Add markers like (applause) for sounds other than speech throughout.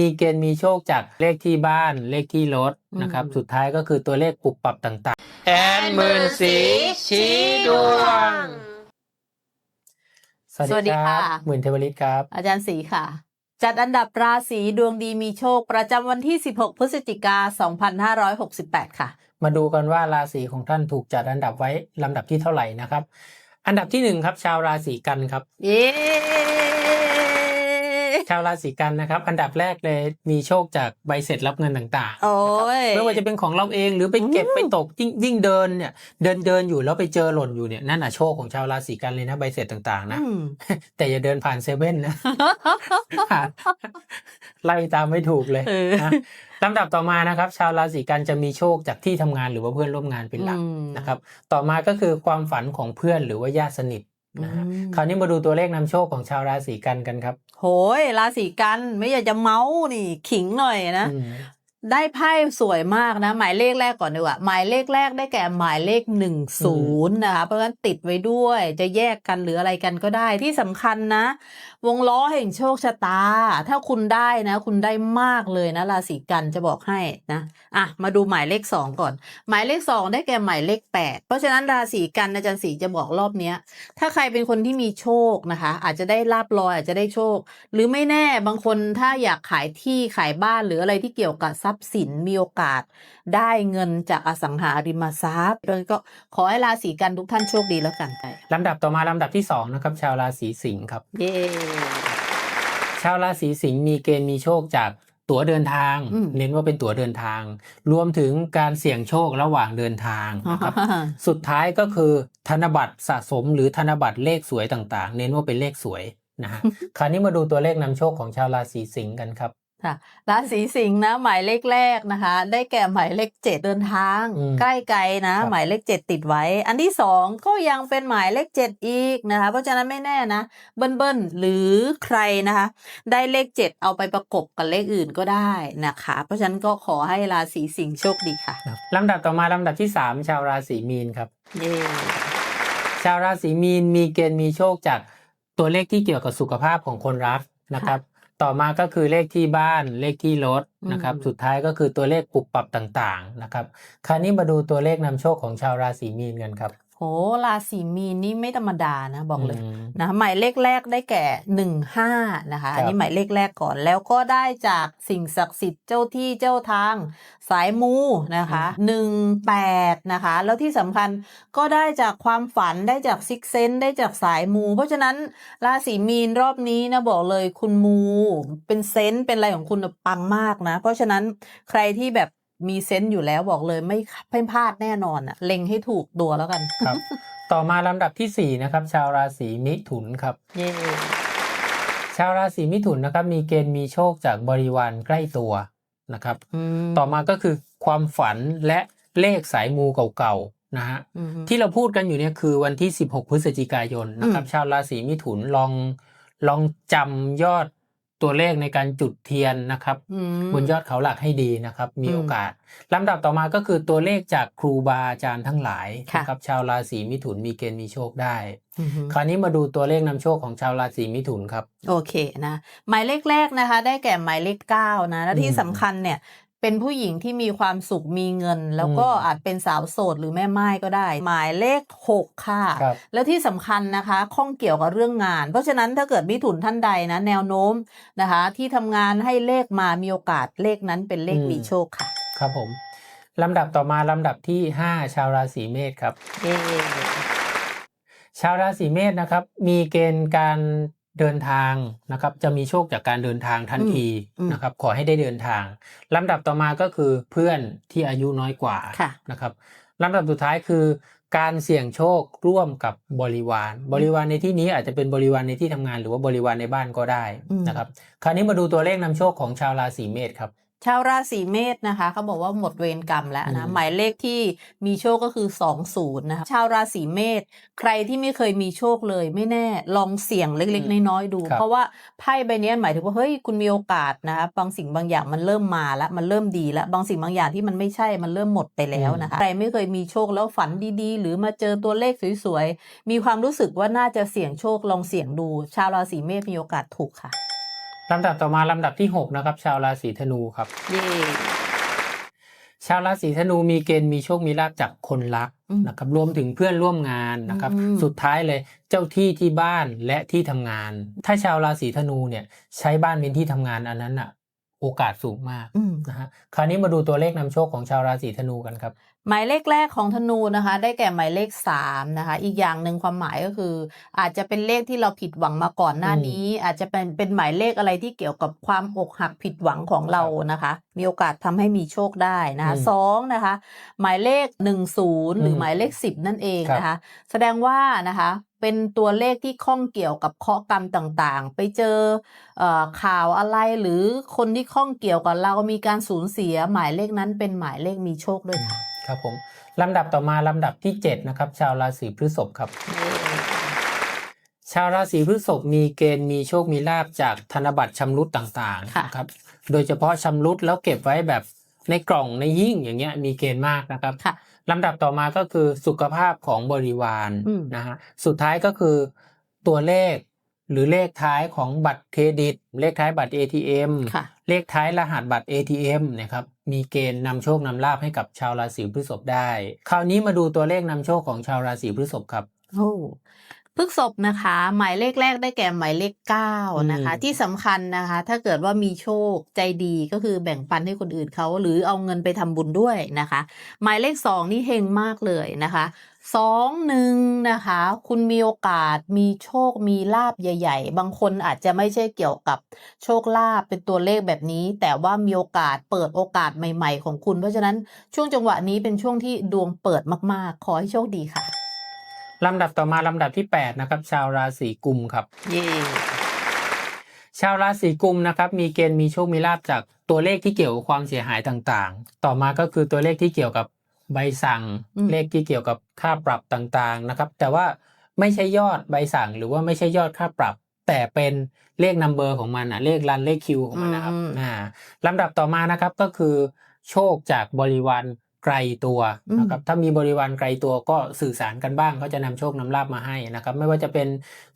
มีเกณฑ์มีโชคจากเลขที่บ้านเลขที่รถนะครับอืมสุดท้ายก็คือตัวเลขปรับปรับต่างๆแอนหมื่นสีชี้ดวงสสวัวัสสดีดีครัค่ะบหมื่นเทวฤทธิ์ครับ อาจารย์สีค่ะ จัดอันดับราศีดวงดีมีโชคประจำวันที่ 16 พฤศจิกา 2568 ค่ะ มาดูกันว่าราศีของท่านถูกจัดอันดับไว้ลำดับที่เท่าไหร่นะครับ อันดับที่หนึ่งครับ ชาวราศีกันครับ เย้ ชาวราศีกันนะครับ อันดับแรกเลยมีโชคจากใบเสร็จรับเงินต่างๆโอ้ยไม่ว่าจะเป็นของเราเองหรือไปเก็บอืมไปตกยิ่งยิ่งเดินเนี่ยเดินเดินอยู่แล้วไปเจอหล่นอยู่เนี่ยนั่นน่ะโชคของชาวราศีกันเลยนะใบเสร็จต่างๆ นะอืมแต่อย่าเดินผ่านเซเว่นนะไล่ตามไม่ถูกเลยเออนะลำดับต่อมานะครับ ชาวราศีกันจะมีโชคจากที่ทำงานหรือว่าเพื่อนร่วมงานเป็นหลักอืมนะครับ ต่อมาก็คือความฝันของเพื่อนหรือว่าญาติสนิท นะฮะอืมคราวนี้มาดูตัวเลขนำโชคของชาวราศีกันกันครับ โหยราศีกันไม่อยากจะเมาส์นี่ขิงหน่อยนะอืม ได้ไพ่สวยมากนะ หมายเลขแรกก่อนดีกว่า หมายเลขแรกได้แก่หมายเลขหนึ่งศูนย์นะคะเพราะฉะนั้นติดไว้ด้วยจะแยกกันหรืออะไรกันก็ได้ที่สำคัญนะ วงล้อแห่งโชคชะตา ถ้าคุณได้นะ คุณได้มากเลยนะราศีกันจะบอกให้นะอะมาดูหมายเลขสองก่อน หมายเลขสองได้แก่หมายเลขแปดเพราะฉะนั้นราศีกันอาจารย์ศรีจะบอกรอบเนี้ย ถ้าใครเป็นคนที่มีโชคนะคะ อาจจะได้ลาบลอยอาจจะได้โชค หรือไม่แน่บางคนถ้าอยากขายที่ขายบ้านหรืออะไรที่เกี่ยวกับทรัพย์สินมีโอกาส ได้เงินจากอสังหาริมทรัพย์ดังนั้นก็ขอให้ราศีกันทุกท่านโชคดีแล้วกันไปลำดับต่อมาลำดับที่สองนะครับ ชาวราศีสิงห์ครับ เย้ชาวราศีสิงห์มีเกณฑ์มีโชคจากตั๋วเดินทางอืมเน้นว่าเป็นตั๋วเดินทาง รวมถึงการเสี่ยงโชคระหว่างเดินทางนะครับสุดท้ายก็คือธนบัตรสะสมหรือธนบัตรเลขสวยต่างๆ เน้นว่าเป็นเลขสวยนะฮะคราวนี้มาดูตัวเลขนำโชคของชาวราศีสิงห์กันครับ ค่ะราศีสิงห์นะหมายเลขแรกนะคะ ได้แก่หมายเลขเจ็ดเดินทาง อืมใกล้ไกลนะ ครับ หมายเลขเจ็ดติดไว้ อันที่สองก็ยังเป็นหมายเลขเจ็ดอีกนะคะ เพราะฉะนั้นไม่แน่นะ เบิ้ลเบิ้ลหรือใครนะคะ ได้เลขเจ็ดเอาไปประกบกับเลขอื่นก็ได้นะคะ เพราะฉะนั้นก็ขอให้ราศีสิงห์โชคดีค่ะครับลำดับต่อมาลำดับที่สามชาวราศีมีนครับ เย้ชาวราศีมีนมีเกณฑ์มีโชคจากตัวเลขที่เกี่ยวกับสุขภาพของคนรักนะครับ ต่อมาก็คือเลขที่บ้านเลขที่รถนะครับ สุดท้ายก็คือตัวเลขปรับปรับต่างๆนะครับ คราวนี้มาดูตัวเลขนำโชคของชาวราศีมีนกันครับ โหราศีมีนนี่ไม่ธรรมดานะบอกเลยมนะหมายเลขแรกได้แก่หนึ่งห้านะคะครับอันนี้หมายเลขแรกก่อนแล้วก็ได้จากสิ่งศักดิ์สิทธิ์เจ้าที่เจ้าทาง สายมูนะคะหนึ่งแปดนะคะ แล้วที่สำคัญก็ได้จากความฝันได้จากซิกเซนได้จากสายมู เพราะฉะนั้นราศีมีนรอบนี้นะบอกเลยคุณมู เป็นเซนต์เป็นอะไรของคุณน่ะปังมากนะ เพราะฉะนั้นใครที่แบบ มีเซนต์อยู่แล้วบอกเลยไม่ไม่พลาดแน่นอนอะเล็งให้ถูกตัวแล้วกันครับ ต่อมาลำดับที่สี่นะครับ ชาวราศีมิถุนครับ เย้ชาวราศีมิถุนนะครับ มีเกณฑ์มีโชคจากบริวารใกล้ตัวนะครับอืมต่อมาก็คือความฝันและเลขสายมูเก่าๆนะฮะอืมที่เราพูดกันอยู่เนี่ยคือวันที่ 16 พฤศจิกายนนะครับอืมชาวราศีมิถุนลองลองจำยอด ตัวเลขในการจุดเทียนนะครับอืมบนยอดเขาหลักให้ดีนะครับ มีอืมโอกาสลำดับต่อมาก็คือตัวเลขจากครูบาอาจารย์ทั้งหลายค่ะนะครับชาวราศีมิถุนมีเกณฑ์มีโชคได้อืมคราวนี้มาดูตัวเลขนำโชคของชาวราศีมิถุนครับ โอเคนะ หมายเลขแรกนะคะ ได้แก่หมายเลขเก้านะและที่อืมสำคัญเนี่ย เป็นผู้หญิงที่มีความสุขมีเงิน แล้วก็อืมอาจเป็นสาวโสดหรือแม่ไม้ก็ได้ หมายเลขหกค่ะครับแล้วที่สำคัญนะคะข้องเกี่ยวกับเรื่องงาน เพราะฉะนั้นถ้าเกิดมิถุนท่านใดนะ แนวโน้มนะคะ ที่ทำงานให้เลขมามีโอกาสเลขนั้นเป็นเลขอืมมีโชคค่ะ ครับผมลำดับต่อมาลำดับที่ 5 ชาวราศีเมษครับเย้ชาวราศีเมษนะครับ มีเกณฑ์การ เดินทางนะครับจะมีโชคจากการเดินทางทันทีนะครับขอให้ได้เดินทางลำดับต่อมาก็คือเพื่อนที่อายุน้อยกว่าค่ะนะครับลำดับสุดท้ายคือ การเสี่ยงโชคร่วมกับบริวาร บริวารในที่นี้อาจจะเป็นบริวารในที่ทำงาน หรือว่าบริวารในบ้านก็ได้นะครับ คราวนี้มาดูตัวเลขนำโชคของชาวราศีเมษครับ ชาวราศีเมษนะคะเขาบอกว่าหมดเวรกรรมแล้วนะอืมหมายเลขที่มีโชคก็คือ20นะคะชาวราศีเมษใครที่ไม่เคยมีโชคเลยไม่แน่ลองเสี่ยงเล็กๆ น้อยๆดูครับเพราะว่าไพ่ใบเนี้ยหมายถึงว่าเฮ้ยคุณมีโอกาสนะคะบางสิ่งบางอย่างมันเริ่มมาแล้วมันเริ่มดีแล้วบางสิ่งบางอย่างที่มันไม่ใช่มันเริ่มหมดไปแล้วนะคะใครไม่เคยมีโชคแล้วฝันดีๆ หรือมาเจอตัวเลขสวยๆมีความรู้สึกว่าน่าจะเสี่ยงโชคลองเสี่ยงดู ชาวราศีเมษมีโอกาสถูกค่ะ ลำดับต่อมาลำดับที่หกนะครับ ชาวราศีธนูครับ เย่ชาวราศีธนูมีเกณฑ์มีโชคมีลาภจากคนรักอืม นะครับรวมถึงเพื่อนร่วมงานนะครับ อืม สุดท้ายเลยเจ้าที่ที่บ้านและที่ทำงาน ถ้าชาวราศีธนูเนี่ยใช้บ้านเป็นที่ทำงานอันนั้นอะ โอกาสสูงมากอืมนะฮะคราวนี้มาดูตัวเลขนำโชคของชาวราศีธนูกันครับ หมายเลขแรกของธนูนะคะ ได้แก่หมายเลขสามนะคะ อีกอย่างหนึ่งความหมายก็คือ อาจจะเป็นเลขที่เราผิดหวังมาก่อนหน้าอืมนี้ อาจจะเป็นเป็นหมายเลขอะไรที่เกี่ยวกับความอกหักผิดหวังของเรานะคะ มีโอกาสทำให้มีโชคได้นะคะอืมสองนะคะ หมายเลขหนึ่งศูนย์หรืออมหมายเลขสิบนั่นเองครับนะคะ แสดงว่านะคะ เป็นตัวเลขที่ข้องเกี่ยวกับเคราะห์กรรมต่างๆ ไปเจอเอ่อข่าวอะไรหรือคนที่ข้องเกี่ยวกับเรามีการสูญเสียหมายเลขนั้นเป็นหมายเลขมีโชคด้วยค่ะครับผมลำดับต่อมาลำดับที่ 7 นะครับ ชาวราศีพฤษภครับ ชาวราศีพฤษภมีเกณฑ์มีโชคมีลาบจากธนบัตรชำรุดต่างค่ะๆนะครับ โดยเฉพาะชำรุดแล้วเก็บไว้แบบในกล่องในหิ้งอย่างเงี้ยมีเกณฑ์มากนะครับค่ะ ลำดับต่อมาก็คือสุขภาพของบริวารอืมนะฮะสุดท้ายก็คือตัวเลขหรือเลขท้ายของบัตรเครดิต เลขท้ายบัตร ATM ค่ะเลขท้ายรหัสบัตร ATM นะครับ มีเกณฑ์นำโชคนำลาภให้กับชาวราศีพฤษภได้ คราวนี้มาดูตัวเลขนำโชคของชาวราศีพฤษภครับโอ้พฤกษบนะคะ หมายเลขแรกได้แก่หมายเลขเก้านะคะอืมที่สำคัญนะคะ ถ้าเกิดว่ามีโชคใจดีก็คือแบ่งปันให้คนอื่นเขาหรือเอาเงินไปทำบุญด้วยนะคะ หมายเลขสองนี่เฮงมากเลยนะคะ สองหนึ่งนะคะ คุณมีโอกาสมีโชคมีลาบใหญ่ ๆ บางคนอาจจะไม่ใช่เกี่ยวกับโชคลาภเป็นตัวเลขแบบนี้ แต่ว่ามีโอกาสเปิดโอกาสใหม่ ๆ ของคุณ เพราะฉะนั้นช่วงจังหวะนี้เป็นช่วงที่ดวงเปิดมากๆ ขอให้โชคดีค่ะ ลำดับต่อมาลำดับที่ 8 นะครับ ชาวราศีกุมครับ เย่ชาวราศีกุมนะครับมีเกณฑ์มีโชคมีลาบจากตัวเลขที่เกี่ยวกับความเสียหายต่างๆ ต่อมาก็คือตัวเลขที่เกี่ยวกับ ใบสั่งเลขที่เกี่ยวกับค่าปรับต่างๆนะครับ แต่ว่าไม่ใช่ยอดใบสั่งหรือว่าไม่ใช่ยอดค่าปรับ แต่เป็นเลขนัมเบอร์ของมันอะเลขรันเลขคิวของมันนะครับอืมอ่าลำดับต่อมานะครับก็คือ โชคจากบริวารไกลตัวนะครับถ้ามีบริวารไกลตัวก็สื่อสารกันบ้าง ก็จะนำโชคนำลาบมาให้นะครับ ไม่ว่าจะเป็น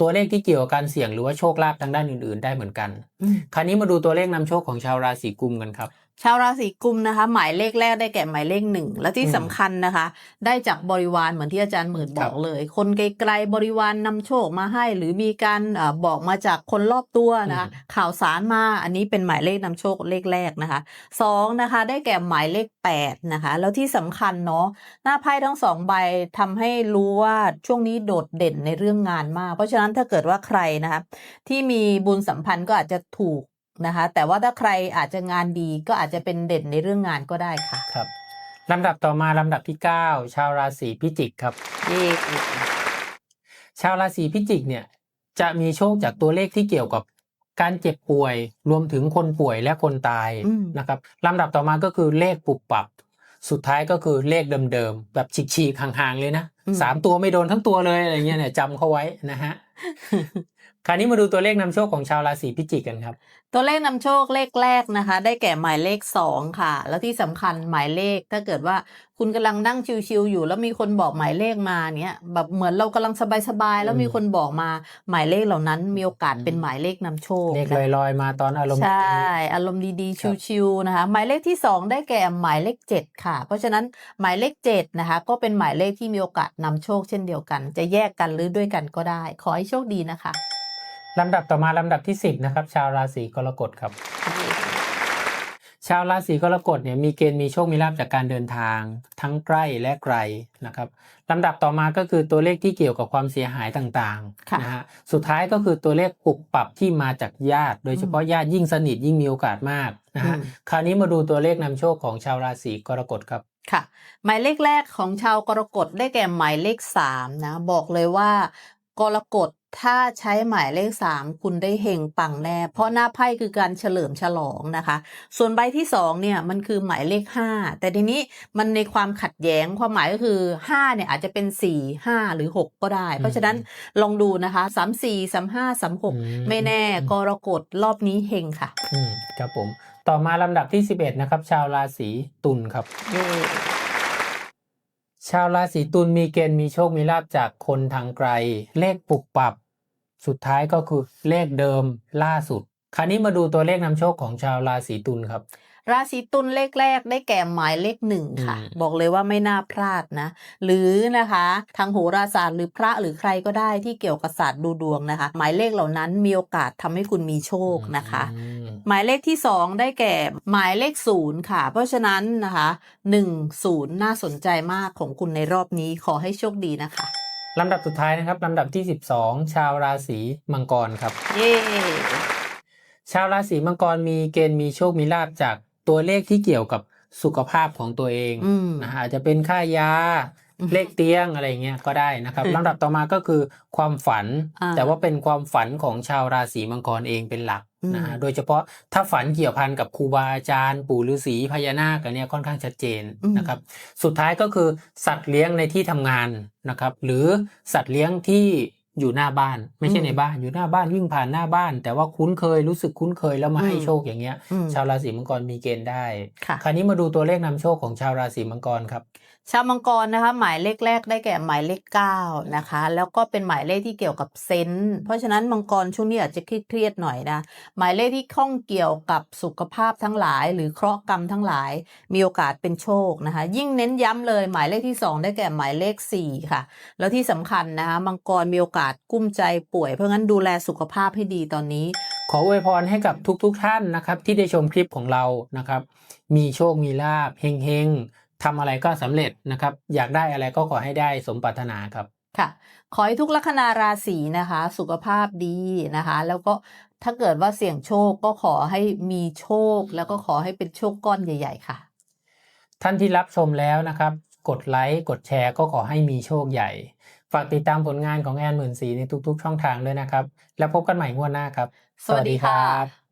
ตัวเลขที่เกี่ยวกับการเสี่ยงหรือว่าโชคลาภทางด้านอื่น ๆ ได้เหมือนกันอืมคราวนี้มาดูตัวเลขนำโชคของชาวราศีกุมกันครับ ชาวราศีกุมนะคะ หมายเลขแรกได้แก่หมายเลขหนึ่งและที่อืมสำคัญนะคะ ได้จากบริวารเหมือนที่อาจารย์หมื่นบครัอบกเลย คนไกลๆบริวารนำโชคมาให้ หรือมีการเออบอกมาจากคนรอบตัวนะคะอืมข่าวสารมาอันนี้เป็นหมายเลขนำโชคเลขแรกนะคะสองนะคะได้แก่หมายเลขแปดนะคะแล้วที่สำคัญเนาะหน้าไพ่ทั้งสองใบทำให้รู้ว่าช่วงนี้โดดเด่นในเรื่องงานมากเพราะฉะนั้นถ้าเกิดว่าใครนะคะที่มีบุญสัมพันธ์ก็อาจจะถูกนะคะ แต่ว่าถ้าใครอาจจะงานดีก็อาจจะเป็นเด่นในเรื่องงานก็ได้ค่ะครับลำดับต่อมาลำดับที่ 9 ชาวราศีพิจิกครับเย่ชาวราศีพิจิกเนี่ยจะมีโชคจากตัวเลขที่เกี่ยวกับการเจ็บป่วยรวมถึงคนป่วยและคนตายอืมนะครับลำดับต่อมาก็คือเลขปุบปับ สุดท้ายก็คือเลขเดิมๆแบบฉีกๆห่างๆเลยนะสามตัวไม่โดนทั้งตัวเลยอะไรเงี้ยเนี่ยจำเขาไว้นะฮะ 呵 (laughs) 呵 คราวนี้มาดูตัวเลขนำโชคของชาวราศีพิจิกกันครับ ตัวเลขนำโชคเลขแรกนะคะ ได้แก่หมายเลขสองค่ะ แล้วที่สำคัญหมายเลขถ้าเกิดว่าคุณกำลังนั่งชิวๆอยู่ แล้วมีคนบอกหมายเลขมาเนี้ยแบบเหมือนเรากำลังสบายๆแล้วอืมมีคนบอกมาหมายเลขเหล่านั้น มีโอกาสเป็นหมายเลขนำโชคเลขนะลอยๆมาตอนอารมณ์ใช่ดีอารมณ์ดีครับๆชิวๆนะคะ หมายเลขที่สองได้แก่หมายเลขเจ็ดค่ะ เพราะฉะนั้นหมายเลขเจ็ดนะคะก็เป็นหมายเลขที่มีโอกาสนำโชคเช่นเดียวกัน จะแยกกันหรือด้วยกันก็ได้ ขอให้โชคดีนะคะ ลำดับต่อมาลำดับที่ 10นะครับชาวราศีกรกฎครับ ชาวราศีกรกฎเนี่ยมีเกณฑ์มีโชคมีลาภจากการเดินทาง ทั้งใกล้และไกลนะครับลำดับต่อมาก็คือตัวเลขที่เกี่ยวกับความเสียหายต่างค่ะๆนะฮะสุดท้ายก็คือตัวเลขปรับปรับที่มาจากญาติ โดยเฉพาะญาติยิ่งสนิทยิ่งมีโอกาสมากนะฮะอืมคราวนี้มาดูตัวเลขนำโชคของชาวราศีกรกฎครับค่ะ หมายเลขแรกของชาวกรกฎได้แก่หมายเลขสามนะบอกเลยว่ากรกฎ ถ้าใช้หมายเลขสามคุณได้เฮงปังแน่เพราะหน้าไพ่คือการเฉลิมฉลองนะคะ ส่วนใบที่สองเนี่ยมันคือหมายเลขห้าแต่ทีนี้มันในความขัดแย้งความหมายก็คือห้าเนี่ยอาจจะเป็นสี่ห้าหรือหกก็ได้ เพราะฉะนั้นลองดูนะคะสามสี่สามห้าสามหกอืมไม่แน่กรกฎรอบนี้เฮงค่ะอืมครับผม ต่อมาลำดับที่11นะครับ ชาวราศีตุลครับเย้ชาวราศีตุลมีเกณฑ์มีโชคมีลาภจากคนทางไกล เลขปลุกปรับ สุดท้ายก็คือเลขเดิมล่าสุด คราวนี้มาดูตัวเลขนำโชคของชาวราศีตุลครับราศีตุลเลขแรกได้แก่หมายเลขหนึ่งค่ะอืมบอกเลยว่าไม่น่าพลาดนะ หรือนะคะ ทางโหราศาสตร์หรือพระหรือใครก็ได้ที่เกี่ยวกับศาสตร์ดูดวงนะคะ หมายเลขเหล่านั้นมีโอกาสทำให้คุณมีโชคนะคะอืมหมายเลขที่สองได้แก่หมายเลขศูนย์ค่ะ เพราะฉะนั้นนะคะหนึ่งศูนย์น่าสนใจมากของคุณในรอบนี้ขอให้โชคดีนะคะ ลำดับสุดท้ายนะครับลำดับที่ 12 ชาวราศีมังกรครับ เย้ชาวราศีมังกรมีเกณฑ์มีโชคมีลาบจากตัวเลขที่เกี่ยวกับสุขภาพของตัวเองอืมนะฮะอาจจะเป็นค่ายาอืมเลขเตียงอะไรเงี้ยก็ได้นะครับอืมลำดับต่อมาก็คือความฝันอ่าแต่ว่าเป็นความฝันของชาวราศีมังกรเองเป็นหลัก นะฮะอืมโดยเฉพาะถ้าฝันเกี่ยวพันกับครูบาอาจารย์ ปู่ฤาษีพญานาคอันเนี้ยค่อนข้างชัดเจนนะครับ สุดท้ายก็คือสัตว์เลี้ยงในที่ทำงานนะครับ หรือสัตว์เลี้ยงที่อยู่หน้าบ้าน ไม่ใช่ในบ้านอยู่หน้าบ้านวิ่งผ่านหน้าบ้าน แต่ว่าคุ้นเคยรู้สึกคุ้นเคยแล้วมาให้โชคอย่างเงี้ยอืมชาวราศีมังกรมีเกณฑ์ได้ค่ะคราวนี้มาดูตัวเลขนำโชคของชาวราศีมังกรครับ ชาวมังกรนะคะ หมายเลขแรกได้แก่หมายเลขเก้านะคะ แล้วก็เป็นหมายเลขที่เกี่ยวกับเซนเพราะฉะนั้นมังกรช่วงนี้อาจจะเครียดหน่อยนะหมายเลขที่ข้องเกี่ยวกับสุขภาพทั้งหลาย หรือเคราะห์กรรมทั้งหลาย มีโอกาสเป็นโชคนะคะ ยิ่งเน้นย้ำเลยหมายเลขที่สองได้แก่หมายเลขสี่ค่ะ แล้วที่สำคัญนะคะมังกรมีโอกาสกุ้มใจป่วย เพราะงั้นดูแลสุขภาพให้ดีตอนนี้ ขออวยพรให้กับทุกๆทท่านนะครับ ที่ได้ชมคลิปของเรานะครับ มีโชคมีลาบเฮงๆ ทำอะไรก็สำเร็จนะครับ อยากได้อะไรก็ขอให้ได้สมปรารถนาครับค่ะ ขอให้ทุกลัคนาราศีนะคะ สุขภาพดีนะคะ แล้วก็ถ้าเกิดว่าเสี่ยงโชคก็ขอให้มีโชค แล้วก็ขอให้เป็นโชคก้อนใหญ่ ๆ ค่ะ ท่านที่รับชมแล้วนะครับ กดไลค์กดแชร์ก็ขอให้มีโชคใหญ่ ฝากติดตามผลงานของแอนหมื่นสีในทุกๆ ช่องทางด้วยนะครับ แล้วพบกันใหม่งวดหน้าครับ สวัสดีค่ะ